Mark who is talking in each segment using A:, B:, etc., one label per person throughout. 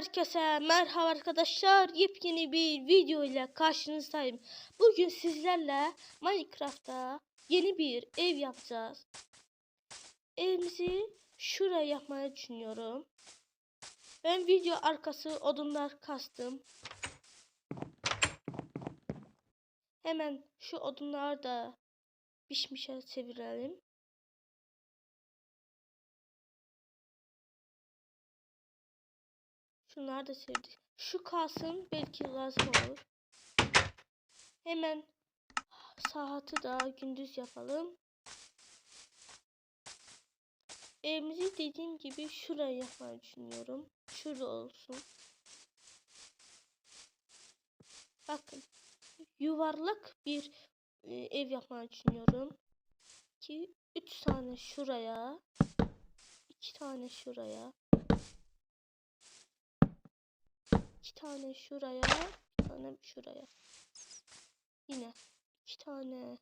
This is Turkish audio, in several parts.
A: Herkese merhaba arkadaşlar. Yepyeni bir video ile karşınızdayım. Bugün sizlerle Minecraft'ta yeni bir ev yapacağız. Evimizi şuraya yapmayı düşünüyorum. Ben video arkası odunlar kastım. Hemen şu odunları da pişmişe çevirelim. Şunlar da sevdik. Şu kalsın belki lazım olur. Hemen saati da gündüz yapalım. Evimizi dediğim gibi şuraya yapmayı düşünüyorum. Şurada olsun. Bakın. Yuvarlak bir e, ev yapmayı düşünüyorum. Ki 3 tane şuraya. 2 tane şuraya. İki tane şuraya, bir tane şuraya. Yine iki tane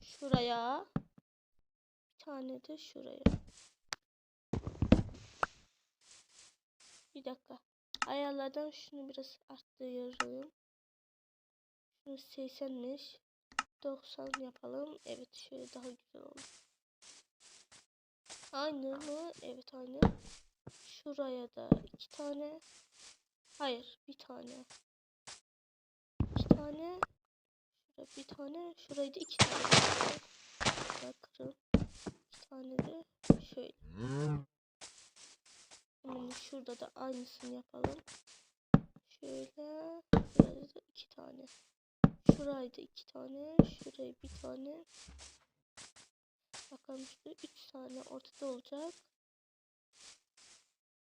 A: şuraya, bir tane de şuraya. Bir dakika. Ayarlardan şunu biraz arttırıyorum. Şunu 80'miş. 90 yapalım. Evet şöyle daha güzel oldu. Aynı mı? Evet aynı. Şuraya da iki tane. Hayır, bir tane. İki tane. Şurada bir tane. Şurayı da iki tane. Şurada kırıl. İki tane de şöyle. Hemen şurada da aynısını yapalım. Şöyle. Burada da iki tane. Şurayı da iki tane. Şurayı bir tane. Bakalım şurada üç tane ortada olacak.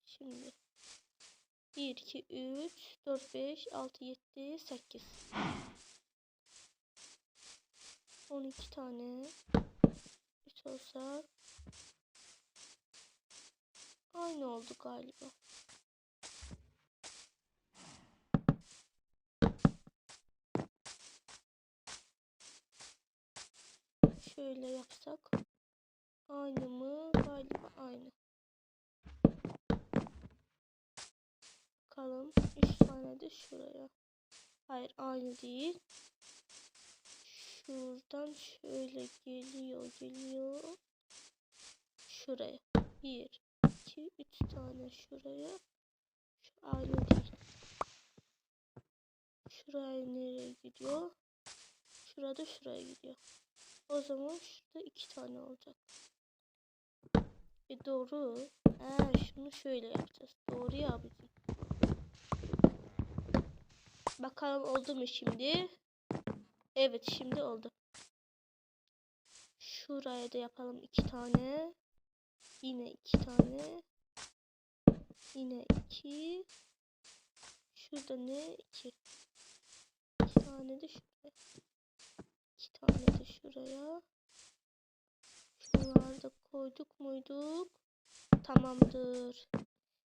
A: Şimdi 1, 2, 3, 4, 5, 6, 7, 8. 12 tane. 3 olsa aynı oldu galiba. Şöyle yapsak aynı mı? Galiba aynı. Bakalım. 3 tane de şuraya. Hayır aynı değil. Şuradan şöyle geliyor geliyor. Şuraya. 1, 2, 3 tane şuraya. Şu aynı değil. Şuraya nereye gidiyor? Şurada şuraya gidiyor. O zaman şurada iki tane olacak. E doğru. Ee, şunu şöyle yapacağız. Doğru ya abicim. Bakalım oldu mu şimdi? Evet şimdi oldu. Şuraya da yapalım iki tane. Yine iki tane. Yine iki. Şurada ne? İki. İki tane de şuraya. İki tane de şuraya. Şunları da koyduk muyduk? Tamamdır.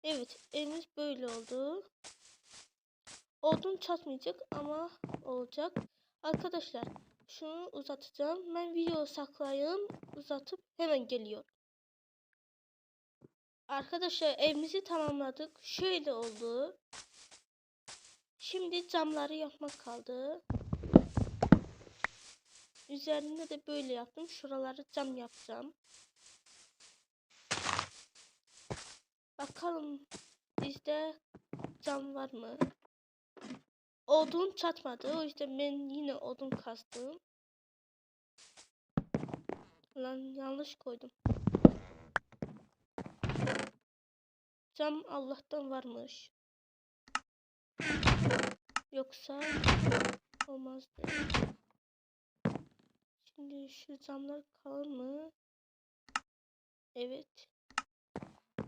A: Evet evimiz böyle oldu. Odun çatmayacak ama olacak. Arkadaşlar şunu uzatacağım. Ben video saklayayım. Uzatıp hemen geliyor. Arkadaşlar evimizi tamamladık. Şöyle oldu. Şimdi camları yapmak kaldı. Üzerinde de böyle yaptım. Şuraları cam yapacağım. Bakalım bizde cam var mı? Odun çatmadı. O yüzden ben yine odun kastım. Lan yanlış koydum. Cam Allah'tan varmış. Yoksa olmazdı. Şimdi şu camlar kalır mı? Evet.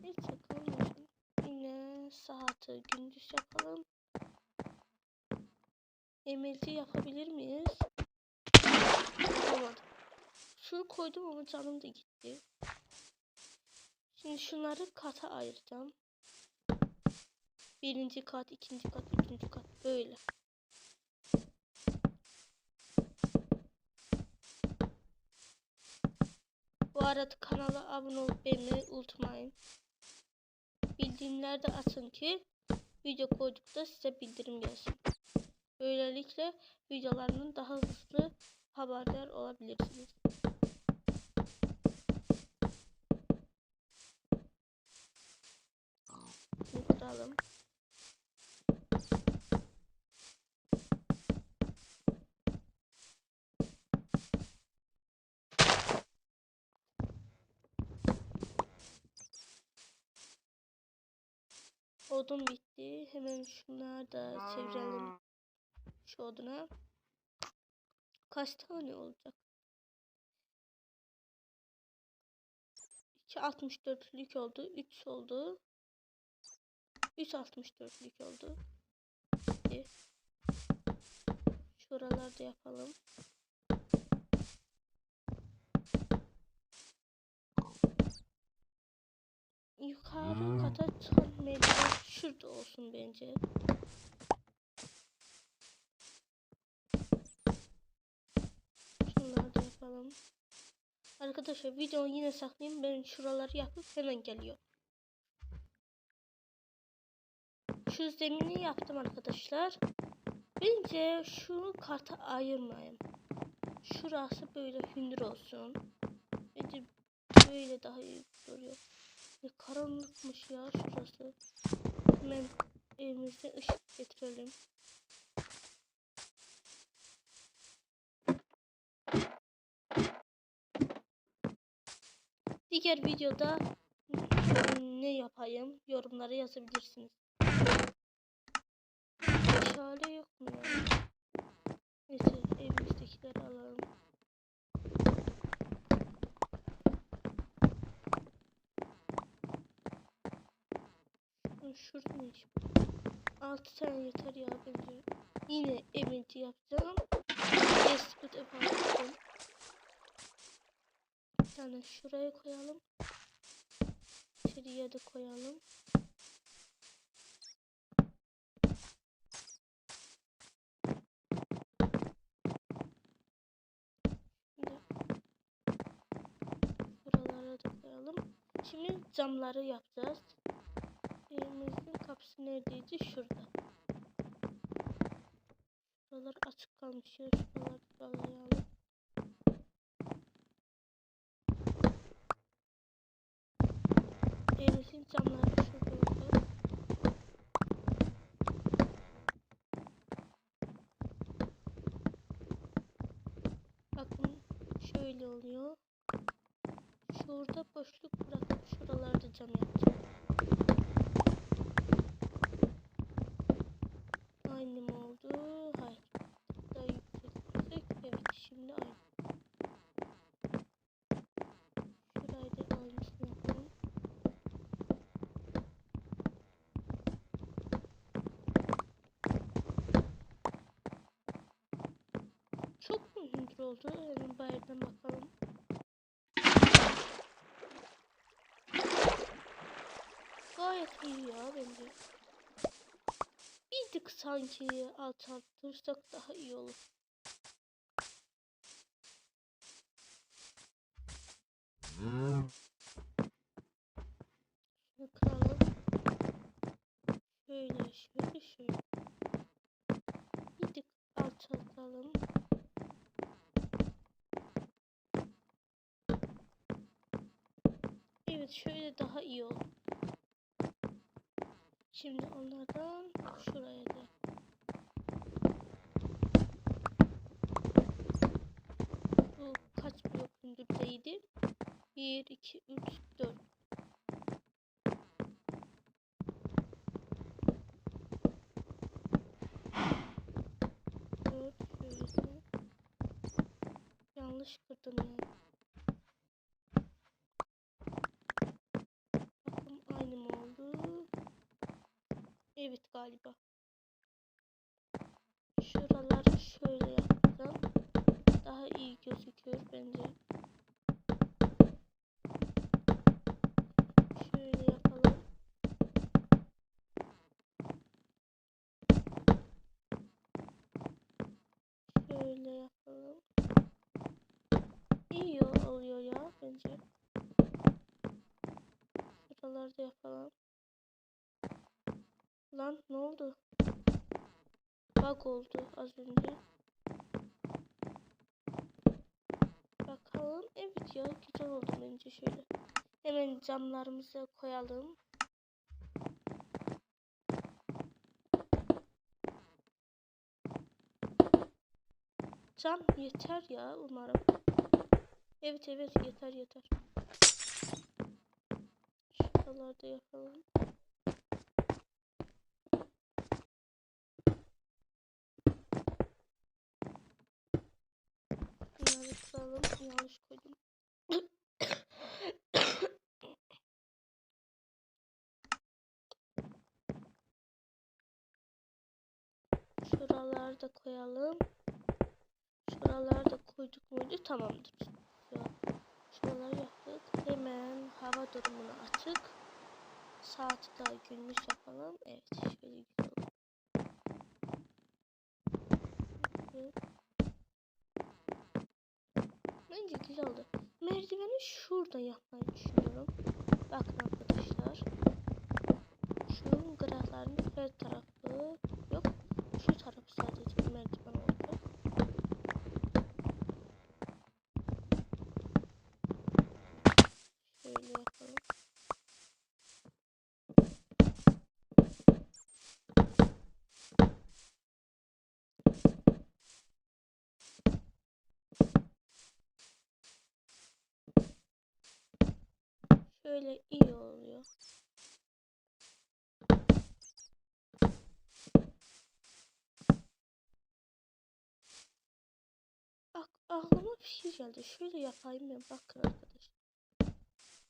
A: Neyse kalmasın. Yine saati gündüz yapalım. Emelci yapabilir miyiz? Yapamadım. Şunu koydum ama canım da gitti. Şimdi şunları kata ayıracağım. Birinci kat, ikinci kat, üçüncü kat böyle. Bu arada kanala abone olup beğenmeyi unutmayın. bildirimler de açın ki video koydukta size bildirim gelsin. Böylelikle videolarının daha hızlı haberdar olabilirsiniz. Kıralım. Odun bitti. Hemen şunlar da çevirelim. Şu oduna. Kaç tane olacak? 2 64'lük oldu. 3 oldu. 3 64'lük oldu. Bitti. Şuralarda yapalım. Yukarı kata çıkan merdiven şurada olsun bence. Yapalım. Arkadaşlar videoyu yine saklayayım. Ben şuraları yapıp hemen geliyor. Şu zemini yaptım arkadaşlar. Bence şu karta ayırmayayım. Şurası böyle hündür olsun. Bence böyle daha iyi duruyor. Ne karanlıkmış ya şurası. Hemen evimize ışık getirelim. Diğer videoda ne yapayım yorumlara yazabilirsiniz. Meşale yok mu ya? Neyse evimizdekileri alalım. Şurada ne iş bu? 6 tane yeter ya bence. Yine eminti yapacağım. Eski yapacağım. Tane şuraya koyalım. Buralara da koyalım. Şimdi camları yapacağız. Evimizin kapısı neredeydi? Şurada. Şuralar açık kalmış. Şuraları bağlayalım. Evimizin camları şurada oldu. Bakın şöyle oluyor. Şurada boşluk bırakıp şuralarda cam yapacağım. Aynı mı oldu? Hayır. Daha yükseltirsek evet şimdi aynı. Çok mu hündür oldu? Hemen bayırdan bakalım. Gayet iyi ya bence. Tık sanki alçaltırsak daha iyi olur. Şunu kıralım. Şöyle şöyle şöyle. Bir tık alçaltalım. Evet şöyle daha iyi olur. Şimdi onlardan şuraya da. Bu kaç blok hündürteydi? 1, 2, 3, 4. Dört şöyle. Yanlış kırdım ya. Bakın aynı mı oldu? Evet galiba. Şuraları şöyle yapsam daha iyi gözüküyor bence. Şöyle yapalım. Şöyle yapalım. İyi oluyor ya bence. Şuralarda yapalım. Lan ne oldu? Bug oldu az önce. Bakalım. Evet ya güzel oldu bence şöyle. Hemen camlarımızı koyalım. Cam yeter ya umarım. Evet evet yeter yeter. Şuralarda yapalım. Bunları kıralım. Yanlış koydum. Şuralarda koyalım. Şuralarda koyduk muydu? Tamamdır. Şuraları yaptık. Hemen hava durumunu açık. Saati daha günlük yapalım. Evet şöyle güzel. Bence güzel oldu. Merdiveni şurada yapmayı düşünüyorum. Bakın arkadaşlar. Şunun graflarının her tarafı yok. Şu tarafı sadece merdiven olacak. Şöyle yapalım. Şöyle iyi oluyor. Aklıma bir şey geldi. Şöyle yapayım ben bakın arkadaşlar.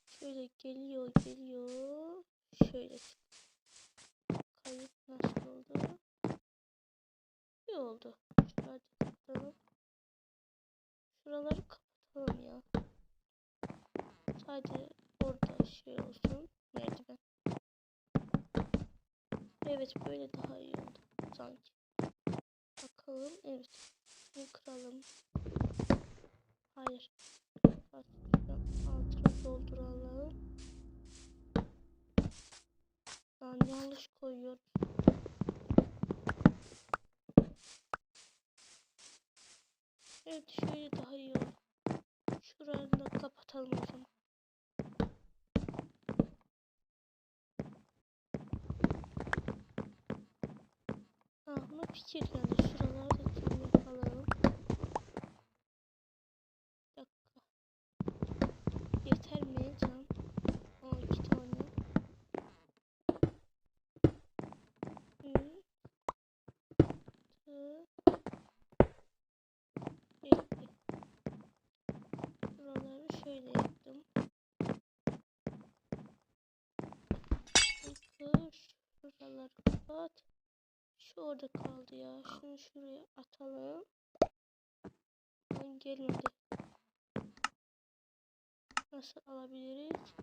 A: Şöyle geliyor geliyor. Şöyle. Kayıt nasıl oldu? İyi oldu. Şuraları kapatalım. Şuraları kapatalım ya. Sadece şey olsun. Merdiven. Evet böyle daha iyi oldu sanki. Bakalım. Evet. Bunu kıralım. Hayır. Altına dolduralım. Lan yanlış koyuyorum. Evet şöyle daha iyi oldu. Şuraları da kapatalım o zaman. Aklıma fikir geldi. Şuraları da kim yapalım. Bir dakika. Yeter mi can? Aa iki tane. Yetti. Şuraları şöyle yaptım. Kır. Şuraları kapat. Orada kaldı ya. Şunu şuraya atalım. Lan gelmedi. Nasıl alabiliriz?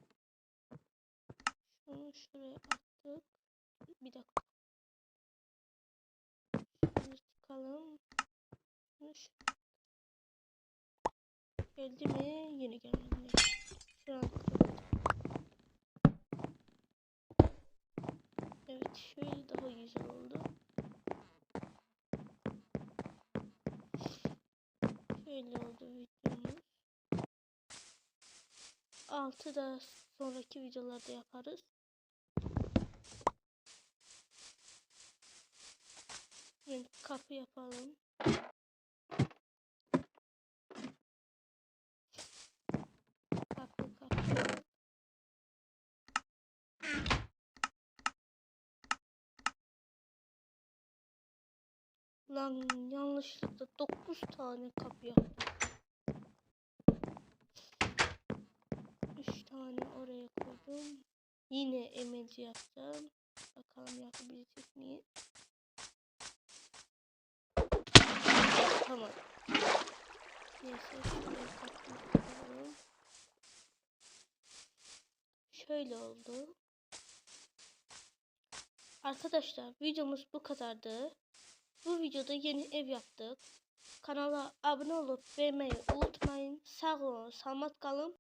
A: Şunu şuraya attık. Bir dakika. Şunu tıkalım. Şunu şu- Geldi mi? Yine gelmedi. Şu an kapattım. Evet şöyle daha güzel oldu. Şöyle oldu videomuz. Altı da sonraki videolarda yaparız. Şimdi kapı yapalım. Kapı kapı. Lan yanlışlıkla 9 tane kapı yaptım. 3 tane oraya koydum. Yine emelci yapacağım. Bakalım yapabilecek miyiz? Tamam. Neyse şuraya Şöyle oldu. Arkadaşlar videomuz bu kadardı. Bu videoda yeni ev yaptık. Kanala abone olup beğenmeyi unutmayın. Sağ olun, selamat kalın.